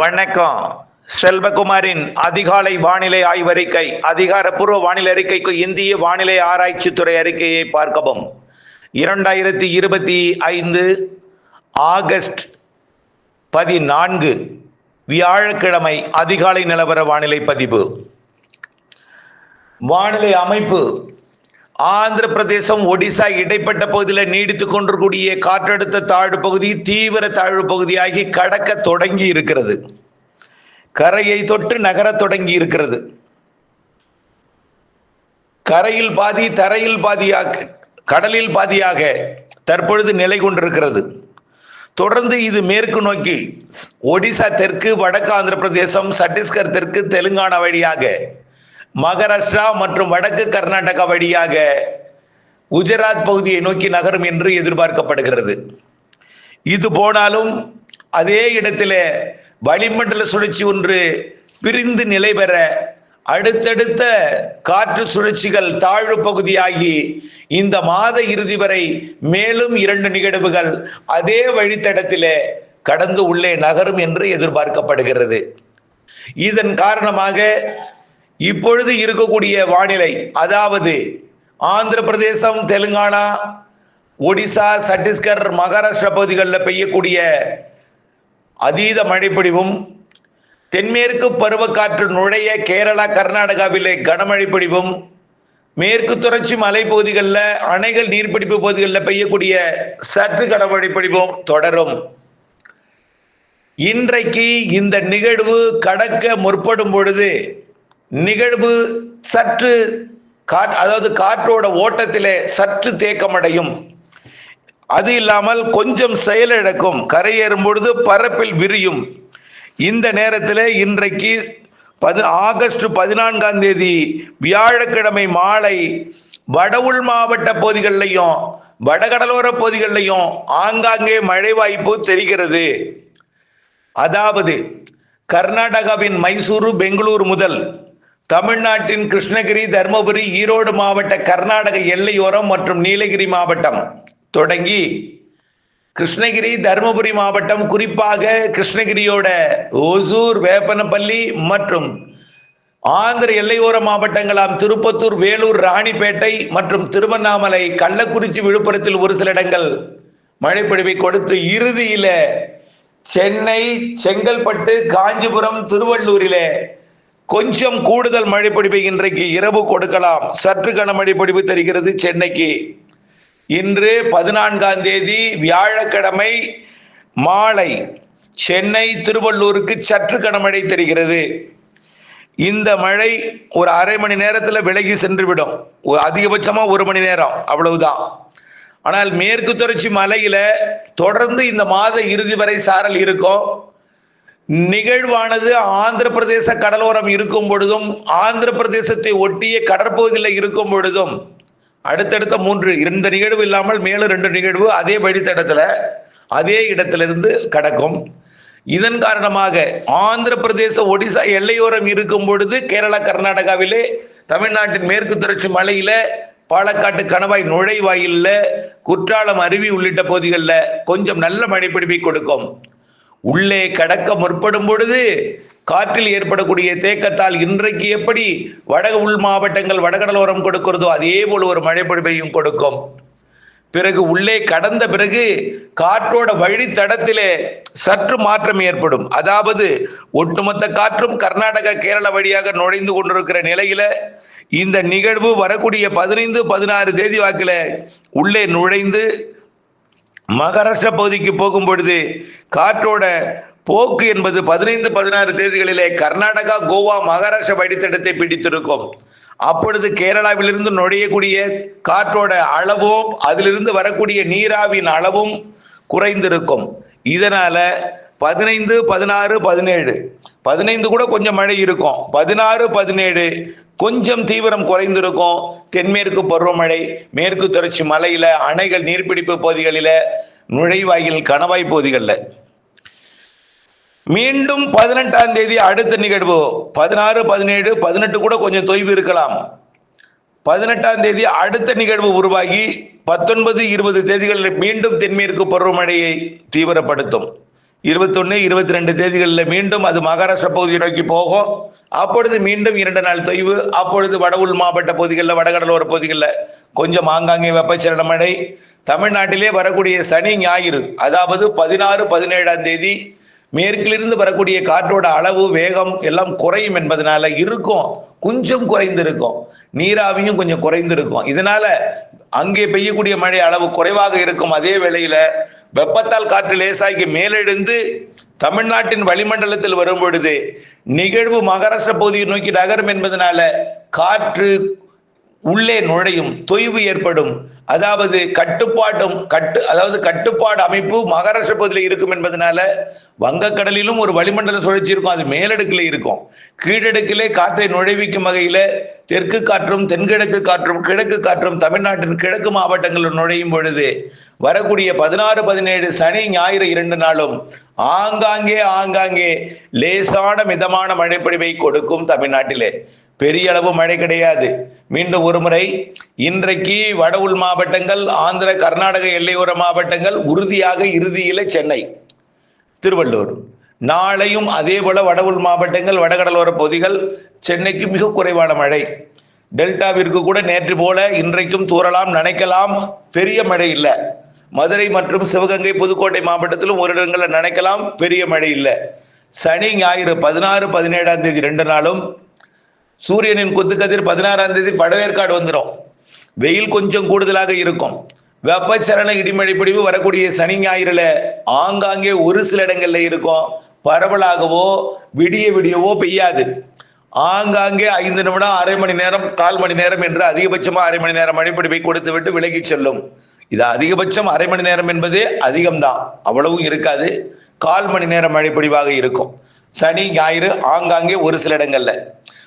வணக்கம். செல்வகுமாரின் அதிகாலை வானிலை ஆய்வறிக்கை அதிகாரப்பூர்வ வானிலை அறிக்கைக்கு இந்திய வானிலை ஆராய்ச்சித்துறை அறிக்கையை பார்க்கவும். இரண்டாயிரத்தி இருபத்தி ஐந்து ஆகஸ்ட் பதினான்கு வியாழக்கிழமை அதிகாலை நிலவர வானிலை பதிவு. வானிலை அமைப்பு ஆந்திர பிரதேசம் ஒடிசா இடைப்பட்ட பகுதியில் நீடித்துக் கொண்டிருக்கூடிய காற்றழுத்த தாழ்வு பகுதி தீவிர தாழ்வு பகுதியாகி கடக்க தொடங்கி இருக்கிறது கரையை தொட்டு நகரத் தொடங்கி இருக்கிறது கரையில் பாதி தரையில் பாதியாக கடலில் பாதியாக தற்பொழுது நிலை கொண்டிருக்கிறது. தொடர்ந்து இது மேற்கு நோக்கி ஒடிசா தெற்கு வடக்கு ஆந்திர பிரதேசம் சத்தீஸ்கர் தெற்கு தெலுங்கானா வழியாக மகாராஷ்டிரா மற்றும் வடக்கு கர்நாடகா வழியாக குஜராத் பகுதியை நோக்கி நகரும் என்று எதிர்பார்க்கப்படுகிறது. இது போனாலும் அதே இடத்திலே வளிமண்டல சுழற்சி ஒன்று பிரிந்து நிலை பெற அடுத்தடுத்த காற்று சுழற்சிகள் தாழ்வு பகுதியாகி இந்த மாத இறுதி வரை மேலும் இரண்டு நிகழ்வுகள் அதே வழித்தடத்திலே கடந்து உள்ளே நகரும் என்று எதிர்பார்க்கப்படுகிறது. இதன் காரணமாக இப்பொழுது இருக்கக்கூடிய வானிலை அதாவது ஆந்திர பிரதேசம் தெலுங்கானா ஒடிசா சத்தீஸ்கர் மகாராஷ்டிரா பகுதிகளில் பெய்யக்கூடிய அதீத மழைப்பொழிவும் தென்மேற்கு பருவக்காற்று நுழைய கேரளா கர்நாடகாவிலே கனமழை பொழிவும் மேற்கு தொடர்ச்சி மலைப்பகுதிகளில் அணைகள் நீர்பிடிப்பு பகுதிகளில் பெய்யக்கூடிய சற்று கனமழை பொழிவும் தொடரும். இன்றைக்கு இந்த நிகழ்வு கடக்க முற்படும் பொழுது நிகழ்வு சற்று காற் அதாவது காற்றோட ஓட்டத்திலே சற்று தேக்கமடையும். அது இல்லாமல் கொஞ்சம் செயலிழக்கும் கரையேறும் பொழுது பரப்பில் விரியும். இந்த நேரத்தில் இன்றைக்கு பதி ஆகஸ்ட் பதினான்காம் தேதி வியாழக்கிழமை மாலை வட உள் மாவட்ட பகுதிகளிலையும் வடகடலோர பகுதிகளிலையும் ஆங்காங்கே மழை வாய்ப்பு தெரிகிறது. அதாவது கர்நாடகாவின் மைசூரு பெங்களூர் முதல் தமிழ்நாட்டின் கிருஷ்ணகிரி தருமபுரி ஈரோடு மாவட்ட கர்நாடக எல்லையோரம் மற்றும் நீலகிரி மாவட்டம். தொடங்கி கிருஷ்ணகிரி தருமபுரி மாவட்டம் குறிப்பாக கிருஷ்ணகிரியோட ஓசூர் வேப்பனப்பள்ளி மற்றும் ஆந்திர எல்லையோர மாவட்டங்களாம் திருப்பத்தூர் வேலூர் ராணிப்பேட்டை மற்றும் திருவண்ணாமலை கள்ளக்குறிச்சி விழுப்புரத்தில் ஒரு சில இடங்கள் மழைப்பொழிவை கொடுத்து இறுதியில சென்னை செங்கல்பட்டு காஞ்சிபுரம் திருவள்ளூரிலே கொஞ்சம் கூடுதல் மழைப்பொழிவை இன்றைக்கு இரவு கொடுக்கலாம். சற்று கன மழைப்பொழிவு தெரிகிறது சென்னைக்கு. இன்று பதினான்காம் தேதி வியாழக்கிழமை மாலை சென்னை திருவள்ளூருக்கு சற்று கனமழை தெரிகிறது. இந்த மழை ஒரு அரை மணி நேரத்தில் விலகி சென்றுவிடும். அதிகபட்சமா ஒரு மணி நேரம் அவ்வளவுதான். ஆனால் மேற்கு தொடர்ச்சி மலையில தொடர்ந்து இந்த மாத இறுதி வரை சாரல் இருக்கும். நிகழ்வானது ஆந்திர பிரதேச கடலோரம் இருக்கும் பொழுதும் ஆந்திர பிரதேசத்தை ஒட்டிய கடற்பகுதியில் இருக்கும் பொழுதும் அடுத்தடுத்த மூன்று இந்த நிகழ்வு இல்லாமல் மேலும் ரெண்டு நிகழ்வு அதே வழித்தடத்துல அதே இடத்திலிருந்து கடக்கும். இதன் காரணமாக ஆந்திர பிரதேச ஒடிசா எல்லையோரம் இருக்கும் பொழுது கேரளா கர்நாடகாவிலே தமிழ்நாட்டின் மேற்கு தொடர்ச்சி மலையில பாலக்காட்டு கணவாய் நுழைவாயில்ல குற்றாலம் அருவி உள்ளிட்ட பகுதிகளில் கொஞ்சம் நல்ல மழைப்பிடிப்பை கொடுக்கும். உள்ளே கடக்க முற்படும் பொழுது காற்றில் ஏற்படக்கூடிய தேக்கத்தால் இன்றைக்கு எப்படி வட உள் மாவட்டங்கள் வடகடலோரம் கொடுக்கிறதோ அதே போல் ஒரு மழைப்பொழிவையும் கொடுக்கும். பிறகு உள்ளே கடந்த பிறகு காற்றோட வழித்தடத்திலே சற்று மாற்றம் ஏற்படும். அதாவது ஒட்டுமொத்த காற்றும் கர்நாடக கேரள வழியாக நுழைந்து கொண்டிருக்கிற நிலையில இந்த நிகழ்வு வரக்கூடிய பதினைந்து பதினாறு தேதி வாக்கில உள்ளே நுழைந்து மகாராஷ்டிரா பகுதிக்கு போகும் பொழுது காற்றோட போக்கு என்பது பதினைந்து பதினாறு தேதிகளிலே கர்நாடகா கோவா மகாராஷ்டிரா வழித்தடத்தை பிடித்திருக்கும். அப்பொழுது கேரளாவிலிருந்து நுழையக்கூடிய காற்றோட அளவும் அதிலிருந்து வரக்கூடிய நீராவின் அளவும் குறைந்திருக்கும். இதனால பதினைந்து பதினாறு பதினேழு பதினைந்து கூட கொஞ்சம் மழை இருக்கும். பதினாறு பதினேழு கொஞ்சம் தீவிரம் குறைந்திருக்கும். தென்மேற்கு பருவமழை மேற்கு தொடர்ச்சி மலையில அணைகள் நீர்பிடிப்பு பகுதிகளில நுழைவாயில் கணவாய் பகுதிகளில். மீண்டும் பதினெட்டாம் தேதி அடுத்த நிகழ்வு. பதினாறு பதினேழு பதினெட்டு கூட கொஞ்சம் தொய்வு இருக்கலாம். பதினெட்டாம் தேதி அடுத்த நிகழ்வு உருவாகி பத்தொன்பது இருபது தேதிகளில் மீண்டும் தென்மேற்கு பருவமழையை தீவிரப்படுத்தும். இருபத்தொன்னு இருபத்தி ரெண்டு தேதிகளில் மீண்டும் அது மகாராஷ்டிரா பகுதியை நோக்கி போகும். அப்பொழுது மீண்டும் இரண்டு நாள் தொய்வு. அப்பொழுது வட உள் மாவட்ட பகுதிகளில் வடகடலோர பகுதிகளில் கொஞ்சம் ஆங்காங்கே வெப்பச்சலன மழை. தமிழ்நாட்டிலே வரக்கூடிய சனி ஞாயிறு அதாவது பதினாறு பதினேழாம் தேதி மேற்கிலிருந்து வரக்கூடிய காற்றோட அளவு வேகம் எல்லாம் குறையும் என்பதனால இருக்கும். கொஞ்சம் குறைந்திருக்கும். நீராவியும் கொஞ்சம் குறைந்திருக்கும். இதனால அங்கே பெய்யக்கூடிய மழை அளவு குறைவாக இருக்கும். அதே வேளையில வெப்பத்தால் காற்று லேசாகி மேலெழுந்து தமிழ்நாட்டின் வளிமண்டலத்தில் வரும் பொழுது நிகழ்வு மகாராஷ்டிர பகுதியை நோக்கி நகரும் என்பதனால காற்று உள்ளே நுழையும் தொய்வு ஏற்படும். அதாவது கட்டுப்பாடும் கட்டு அதாவது கட்டுப்பாடு அமைப்பு மகாராஷ்டிர பகுதியில் இருக்கும் என்பதனால வங்கக்கடலிலும் ஒரு வளிமண்டல சுழற்சி இருக்கும் அது மேலடுக்கில் இருக்கும். கீழடுக்கிலே காற்றை நுழைவிக்கும் வகையில் தெற்கு காற்றும் தென்கிழக்கு காற்றும் கிழக்கு காற்றும் தமிழ்நாட்டின் கிழக்கு மாவட்டங்களில் நுழையும் பொழுது வரக்கூடிய பதினாறு பதினேழு சனி ஞாயிறு இரண்டு நாளும் ஆங்காங்கே ஆங்காங்கே லேசான மிதமான மழைப்பொழிவை கொடுக்கும் தமிழ்நாட்டிலே. பெரிய அளவு மழை கிடையாது. மீண்டும் ஒருமுறை இன்றைக்கு வட உள் மாவட்டங்கள் ஆந்திர கர்நாடக எல்லையோர மாவட்டங்கள் உறுதியாக இறுதியில சென்னை திருவள்ளூர். நாளையும் அதே போல வட உள் மாவட்டங்கள் வடகடலோர பகுதிகள் சென்னைக்கு மிக குறைவான மழை. டெல்டாவிற்கு கூட நேற்று போல இன்றைக்கும் தூறலாம் நினைக்கலாம் பெரிய மழை இல்லை. மதுரை மற்றும் சிவகங்கை புதுக்கோட்டை மாவட்டத்திலும் ஒரு இடங்களில் நனைக்கலாம் பெரிய மழை இல்லை. சனி ஞாயிறு பதினாறு பதினேழாம் தேதி ரெண்டு நாளும் சூரியனின் குத்துக்கதிர் பதினாறாம் தேதி படவேற்காடு வந்துடும் வெயில் கொஞ்சம் கூடுதலாக இருக்கும். வெப்பச்சலன இடிமழை பிடிவு வரக்கூடிய சனி ஞாயிறுல ஆங்காங்கே ஒரு சில இடங்கள்ல இருக்கும். பரவலாகவோ விடிய விடியவோ பெய்யாது. ஆங்காங்கே ஐந்து நிமிடம் அரை மணி நேரம் கால் மணி நேரம் என்று அதிகபட்சமா அரை மணி நேரம் மழைப்பிடிப்பை கொடுத்து விட்டு விலகி செல்லும். இது அதிகபட்சம் அரை மணி நேரம் என்பதே அதிகம்தான். அவ்வளவும் இருக்காது. கால் மணி நேரம் மழைப்பிடிவாக இருக்கும். சனி ஞாயிறு ஆங்காங்கே ஒரு சில இடங்கள்ல.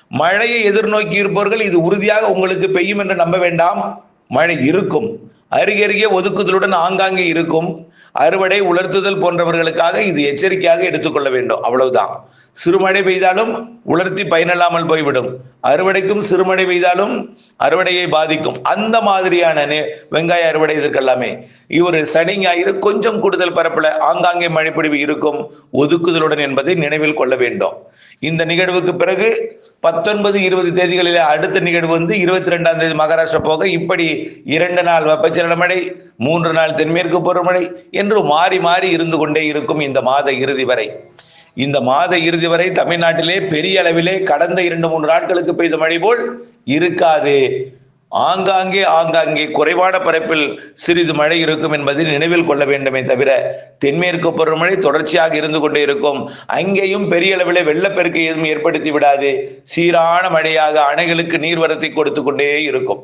மழையை எதிர்நோக்கி இருப்பவர்கள் இது உறுதியாக உங்களுக்கு பெய்யும் என்று நம்ப வேண்டாம். மழை இருக்கும். அருகருகே ஒதுக்குதலுடன் ஆங்காங்கே இருக்கும் அறுவடை உலர்த்துதல் போன்றவர்களுக்காக இது எச்சரிக்கையாக எடுத்துக்கொள்ள வேண்டும். அவ்வளவுதான். சிறுமழை பெய்தாலும் உலர்த்தி பயனில்லாமல் போய்விடும். அறுவடைக்கும் சிறுமழை பெய்தாலும் அறுவடையை பாதிக்கும். அந்த மாதிரியான நே- வெங்காய அறுவடை இதற்கெல்லாமே. இவர் சனி ஞாயிறு கொஞ்சம் கூடுதல் பரப்பில் ஆங்காங்கே மழைப்பொழிவு இருக்கும். ஒதுக்குதலுடன் என்பதை நினைவில் கொள்ள வேண்டும். இந்த நிகழ்வுக்கு பிறகு பத்தொன்பது இருபது தேதிகளில் அடுத்த நிகழ்வு வந்து இருபத்தி ரெண்டாம் தேதி மகாராஷ்டிரா போக இப்படி இரண்டு நாள் வெப்பச்சலன மழை மூன்று நாள் தென்மேற்கு பருவமழை என்று மாறி மாறி இருந்து கொண்டே இருக்கும் இந்த மாத இறுதி வரை. இந்த மாத இறுதி வரை தமிழ்நாட்டிலே பெரிய அளவிலே கடந்த இரண்டு மூன்று நாட்களுக்கு பெய்த மழை போல் இருக்காது. ஆங்காங்கே ஆங்காங்கே குறைவான பரப்பில் சிறிது மழை இருக்கும் என்பதை நினைவில் கொள்ள வேண்டுமே தவிர தென்மேற்கு பருவமழை தொடர்ச்சியாக இருந்து கொண்டே இருக்கும். அங்கேயும் பெரிய அளவில் வெள்ளப்பெருக்கு எதுவும் ஏற்படுத்தி விடாது. சீரான மழையாக அணைகளுக்கு நீர்வரத்தை கொடுத்து கொண்டே இருக்கும்.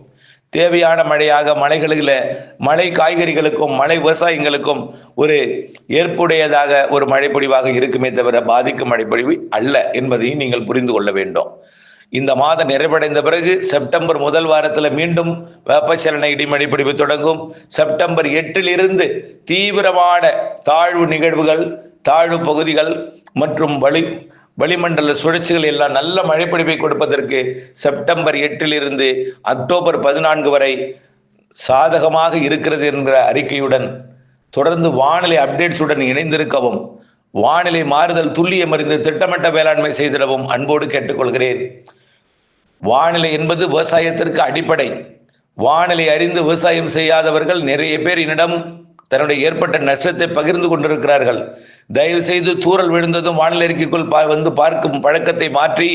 தேவையான மழையாக மலைகளில் மழை காய்கறிகளுக்கும் மழை விவசாயங்களுக்கும் ஒரு ஏற்புடையதாக ஒரு மழைப்பொழிவாக இருக்குமே தவிர பாதிக்கும் மழைப்பொழிவு அல்ல என்பதையும் நீங்கள் புரிந்து கொள்ள வேண்டும். இந்த மாதம் நிறைவடைந்த பிறகு செப்டம்பர் முதல் வாரத்தில் மீண்டும் வெப்பச்சலன இடிமடி பிடிப்பு தொடங்கும். செப்டம்பர் எட்டிலிருந்து தீவிரமான தாழ்வு நிகழ்வுகள் தாழ்வு பகுதிகள் மற்றும் வழி வளிமண்டல சுழற்சிகள் எல்லாம் நல்ல மழைப்பிடிப்பை கொடுப்பதற்கு செப்டம்பர் எட்டிலிருந்து அக்டோபர் பதினான்கு வரை சாதகமாக இருக்கிறது என்ற அறிக்கையுடன் தொடர்ந்து வானிலை அப்டேட்ஸுடன் இணைந்திருக்கவும் வானிலை மாறுதல் துல்லியம் அறிந்து திட்டமிட்ட வேளாண்மை செய்திடவும் அன்போடு கேட்டுக்கொள்கிறேன். வானிலை என்பது விவசாயத்திற்கு அடிப்படை. வானிலை அறிந்து விவசாயம் செய்யாதவர்கள் நிறைய பேர் என்னிடம் தன்னுடைய ஏற்பட்ட நஷ்டத்தை பகிர்ந்து கொண்டிருக்கிறார்கள். தயவு செய்து தூரல் விழுந்ததும் வானிலை அறிக்கைக்குள் பா வந்து பார்க்கும் பழக்கத்தை மாற்றி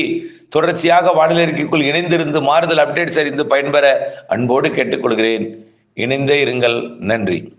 தொடர்ச்சியாக வானிலை அறிக்கைக்குள் இணைந்திருந்து மாறுதல் அப்டேட்ஸ் அறிந்து பயன்பெற அன்போடு கேட்டுக்கொள்கிறேன். இணைந்தே இருங்கள். நன்றி.